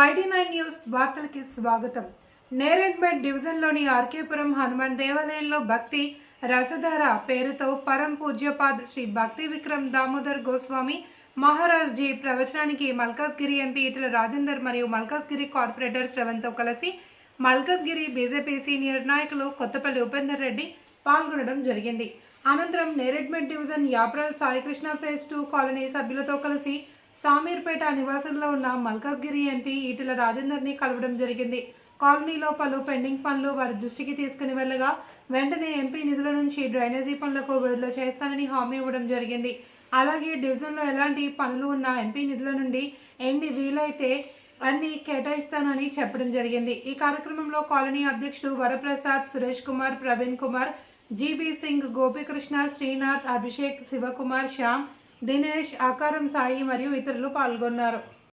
YD nine news వార్తలకి స్వాగతం. నేరెడ్మెట్ డివిజన్లోని ఆర్కేపురం హనుమాన్ దేవాలయంలో భక్తి రసధార పేరుతో పరం పూజ్యపాద్ శ్రీ భక్తి విక్రమ్ దామోదర్ గోస్వామి మహారాజ్ జీ ప్రవచనానికి మల్కాజ్గిరి ఎంపీ ఇటల రాజేందర్ మరియు మల్కాజ్గిరి కార్పొరేటర్ శ్రవణ్తో కలిసి మల్కాజ్గిరి బీజేపీ సీనియర్ నాయకులు కొత్తపల్లి ఉపేందర్ రెడ్డి పాల్గొనడం జరిగింది. అనంతరం Neredmet division Yapral Saikrishna phase two colony సభ్యులతో కలిసి సామీర్పేట నివాసంలో ఉన్న మల్కాజ్గిరి ఎంపీ ఈటెల రాజేందర్ని కలవడం జరిగింది. కాలనీలో పలు పెండింగ్ పనులు వారి దృష్టికి తీసుకుని వెళ్ళగా వెంటనే ఎంపీ నిధుల నుంచి డ్రైనేజీ పనులకు విడుదల చేస్తానని హామీ ఇవ్వడం జరిగింది. అలాగే డివిజన్లో ఎలాంటి పనులు ఉన్న ఎంపీ నిధుల నుండి ఎన్ని వీలైతే అన్ని కేటాయిస్తానని చెప్పడం జరిగింది. ఈ కార్యక్రమంలో కాలనీ అధ్యక్షుడు వరప్రసాద్ సురేష్ కుమార్ ప్రవీణ్ కుమార్ జీబీ సింగ్ గోపీకృష్ణ శ్రీనాథ్ అభిషేక్ శివకుమార్ శ్యామ్ దినేష్ ఆకారం సాయి మరియు ఇతరులు పాల్గొన్నారు.